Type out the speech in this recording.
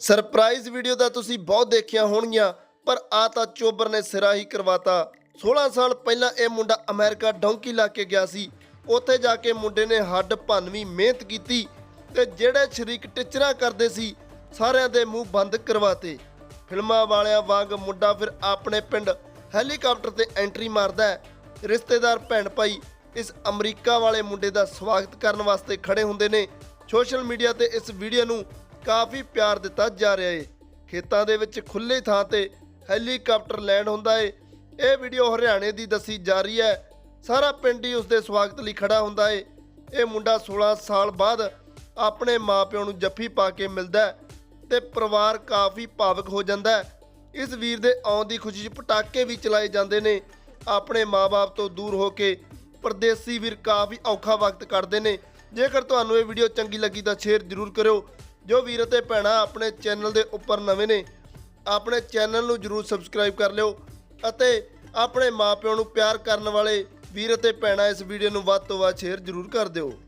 Surprise video ਤਾਂ ਤੁਸੀਂ ਬਹੁਤ ਦੇਖੀਆਂ ਹੋਣਗੀਆਂ, ਪਰ ਆ ਤਾਂ ਚੋਬਰ ਨੇ ਸਿਰਾ ਹੀ ਕਰਵਾਤਾ। 16 ਸਾਲ ਪਹਿਲਾਂ ਇਹ ਮੁੰਡਾ ਅਮਰੀਕਾ ਡੌਂਕੀ ਲਾ ਕੇ ਗਿਆ ਸੀ। ਉੱਥੇ ਜਾ ਕੇ ਮੁੰਡੇ ਨੇ ਹੱਡ ਭੰਨਵੀਂ ਮਿਹਨਤ ਕੀਤੀ ਤੇ ਜਿਹੜੇ ਸ਼ਰੀਕ ਟਿਚਰਾਂ ਕਰਦੇ ਸੀ, ਸਾਰਿਆਂ ਦੇ ਮੂੰਹ ਬੰਦ ਕਰਵਾਤੇ। ਫਿਲਮਾਂ ਵਾਲਿਆਂ ਵਾਂਗ ਮੁੰਡਾ ਫਿਰ ਆਪਣੇ ਪਿੰਡ ਹੈਲੀਕਾਪਟਰ ਤੇ ਐਂਟਰੀ ਮਾਰਦਾ ਹੈ। ਰਿਸ਼ਤੇਦਾਰ ਭੈਣ ਭਾਈ ਇਸ ਅਮਰੀਕਾ ਵਾਲੇ ਮੁੰਡੇ ਦਾ ਸਵਾਗਤ ਕਰਨ ਵਾਸਤੇ ਖੜੇ ਹੁੰਦੇ ਨੇ। ਸੋਸ਼ਲ ਮੀਡੀਆ ਤੇ ਇਸ ਵੀਡੀਓ ਨੂੰ ਕਾਫੀ ਪਿਆਰ ਦਿੱਤਾ ਜਾ ਰਿਹਾ ਏ। ਖੇਤਾਂ ਦੇ ਵਿੱਚ ਖੁੱਲੇ ਥਾਂ ਤੇ ਹੈਲੀਕਾਪਟਰ ਲੈਂਡ ਹੁੰਦਾ ਏ। ਇਹ ਵੀਡੀਓ ਹਰਿਆਣੇ ਦੀ ਦੱਸੀ ਜਾ ਰਹੀ ਹੈ। ਸਾਰਾ ਪਿੰਡ ਹੀ ਉਸ ਦੇ ਸਵਾਗਤ ਲਈ ਖੜਾ ਹੁੰਦਾ ਏ। ਇਹ ਮੁੰਡਾ 16 ਸਾਲ ਬਾਅਦ ਆਪਣੇ ਮਾਪਿਆਂ ਨੂੰ ਜੱਫੀ ਪਾ ਕੇ ਮਿਲਦਾ ਹੈ ਤੇ ਪਰਿਵਾਰ ਕਾਫੀ ਭਾਵਕ ਹੋ ਜਾਂਦਾ ਇਸ ਵੀਰ ਦੇ ਆਉਣ ਦੀ ਖੁਸ਼ੀ 'ਚ ਪਟਾਕੇ ਵੀ ਚਲਾਏ ਜਾਂਦੇ ਨੇ। ਆਪਣੇ ਮਾਪੇ ਤੋਂ ਦੂਰ ਹੋ ਕੇ ਪਰਦੇਸੀ ਵੀਰ ਕਾਫੀ ਔਖਾ ਵਕਤ ਕੱਢਦੇ ਨੇ। ਜੇਕਰ ਤੁਹਾਨੂੰ ਇਹ ਵੀਡੀਓ ਚੰਗੀ ਲੱਗੀ ਤਾਂ ਸ਼ੇਅਰ ਜ਼ਰੂਰ ਕਰਿਓ। ਜੋ ਵੀਰ ਅਤੇ ਭੈਣਾਂ ਆਪਣੇ ਚੈਨਲ ਦੇ ਉੱਪਰ ਨਵੇਂ ਨੇ, ਆਪਣੇ ਚੈਨਲ ਨੂੰ ਜਰੂਰ ਸਬਸਕ੍ਰਾਈਬ ਕਰ ਲਿਓ ਅਤੇ ਆਪਣੇ ਮਾਪਿਆਂ ਨੂੰ ਪਿਆਰ ਕਰਨ ਵਾਲੇ ਵੀਰ ਅਤੇ ਭੈਣਾਂ ਇਸ ਵੀਡੀਓ ਨੂੰ ਵੱਧ ਤੋਂ ਵੱਧ ਸ਼ੇਅਰ ਜ਼ਰੂਰ ਕਰ ਦਿਓ।